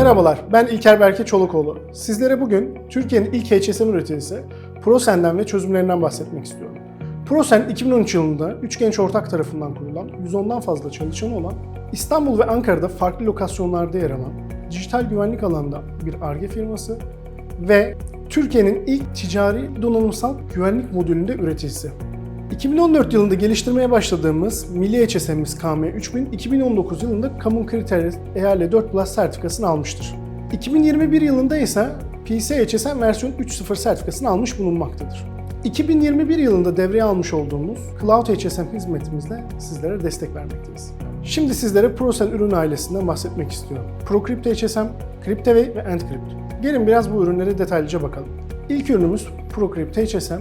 Merhabalar, ben İlker Berke Çolakoğlu. Sizlere bugün Türkiye'nin ilk HSM üreticisi Prosen'den ve çözümlerinden bahsetmek istiyorum. Prosen 2013 yılında 3 genç ortak tarafından kurulan, 110'dan fazla çalışanı olan, İstanbul ve Ankara'da farklı lokasyonlarda yer alan, dijital güvenlik alanında bir ARGE firması ve Türkiye'nin ilk ticari donanımsal güvenlik modülünde üreticisi. 2014 yılında geliştirmeye başladığımız Milli HSM'imiz KM3000, 2019 yılında Kamu Kriteri EAL4 Plus sertifikasını almıştır. 2021 yılında ise PC HSM versiyon 3.0 sertifikasını almış bulunmaktadır. 2021 yılında devreye almış olduğumuz Cloud HSM hizmetimizle sizlere destek vermekteyiz. Şimdi sizlere ProCell ürün ailesinden bahsetmek istiyorum. ProCrypt HSM, CryptAway ve Encrypt. Gelin biraz bu ürünlere detaylıca bakalım. İlk ürünümüz ProCrypt HSM,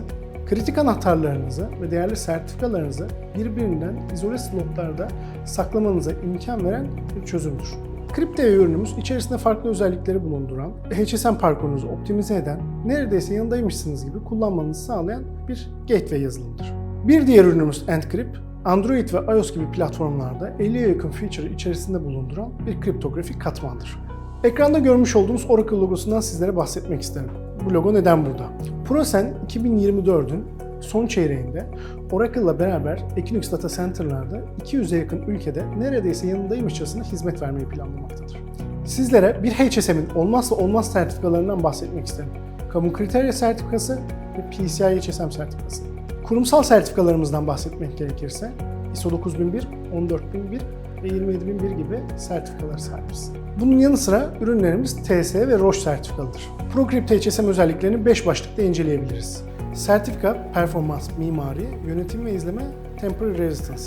kritik anahtarlarınızı ve değerli sertifikalarınızı birbirinden izole slotlarda saklamanıza imkan veren bir çözümdür. CryptAway ürünümüz içerisinde farklı özellikleri bulunduran, HSM parkurunuzu optimize eden, neredeyse yanındaymışsınız gibi kullanmanızı sağlayan bir gateway yazılımıdır. Bir diğer ürünümüz Encrypt, Android ve iOS gibi platformlarda 50'ye yakın feature içerisinde bulunduran bir kriptografik katmandır. Ekranda görmüş olduğunuz Oracle logosundan sizlere bahsetmek isterim. Bu logo neden burada? ProSen 2024'ün son çeyreğinde Oracle'la beraber Equinix Data Center'larda 200'e yakın ülkede neredeyse yanındaymışçasına hizmet vermeyi planlamaktadır. Sizlere bir HSM'in olmazsa olmaz sertifikalarından bahsetmek isterim. Kamu Kriterya sertifikası ve PCI HSM sertifikası. Kurumsal sertifikalarımızdan bahsetmek gerekirse ISO 9001, 14001 ve 27001 gibi sertifikalar sahibiz. Bunun yanı sıra ürünlerimiz TS ve ROHS sertifikalıdır. ProCrypt HSM özelliklerini 5 başlıkta inceleyebiliriz. Sertifika, performans, mimari, yönetim ve izleme, temporary resistance.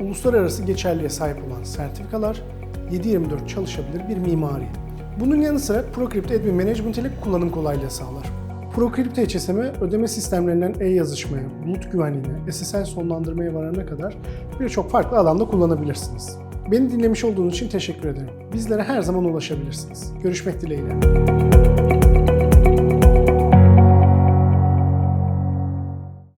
Uluslararası geçerliğe sahip olan sertifikalar, 7/24 çalışabilir bir mimari. Bunun yanı sıra ProCrypt Admin Management ile kullanım kolaylığı sağlar. ProCrypt HSM'e ödeme sistemlerinden e-yazışmaya, bulut güvenliğine, SSL sonlandırmaya varana kadar birçok farklı alanda kullanabilirsiniz. Beni dinlemiş olduğunuz için teşekkür ederim. Bizlere her zaman ulaşabilirsiniz. Görüşmek dileğiyle.